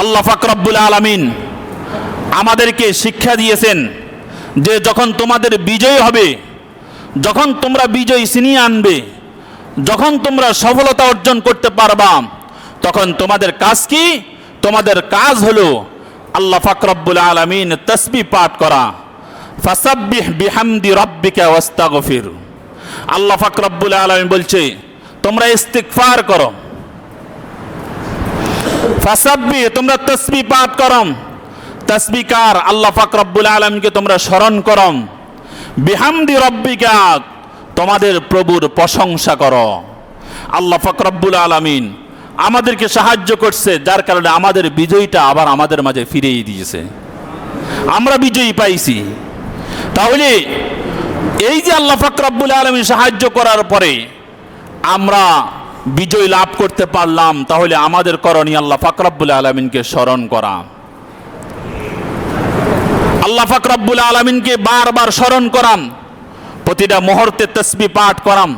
আল্লাহ ফাকরাব্বুল আলামিন আমাদেরকে শিক্ষা দিয়েছেন যে যখন তোমাদের বিজয় হবে, যখন তোমরা বিজয় ছিনিয়ে আনবে, যখন তোমরা সফলতা অর্জন করতে পারবা, তখন তোমাদের কাজ কি? তোমাদের কাজ হলো আল্লাহ ফাকরাব্বুল আলামিন তসবি পাঠ করা। আল্লাহ ফাকরাব্বুল আলামিন বলছে, তোমরা ইস্তিগফার করো। ফাসাব্বি, তোমরা তসবি পাঠ করম। তসবিকার আল্লাহ পাক রব্বুল আলমকে তোমরা স্মরণ করম। বিহামদি রব্বিকা, তোমাদের প্রভুর প্রশংসা করো। আল্লাহ পাক রব্বুল আলমিন আমাদেরকে সাহায্য করছে, যার কারণে আমাদের বিজয়টা আবার আমাদের মাঝে ফিরিয়ে দিয়েছে। আমরা বিজয়ী পাইছি। তাহলে এই যে আল্লাহ পাক রব্বুল আলমিন সাহায্য করার পরে আমরা বিজয় লাভ করতে পারলাম, তাহলে আমাদের করণীয় আল্লাহ ফাকরাবুল আলমিনকে স্মরণ করা। আল্লাহ ফাকরাবুল আলমিনকে বারবার স্মরণ করাম প্রতিটা মুহূর্তে তসবি পাঠ করাম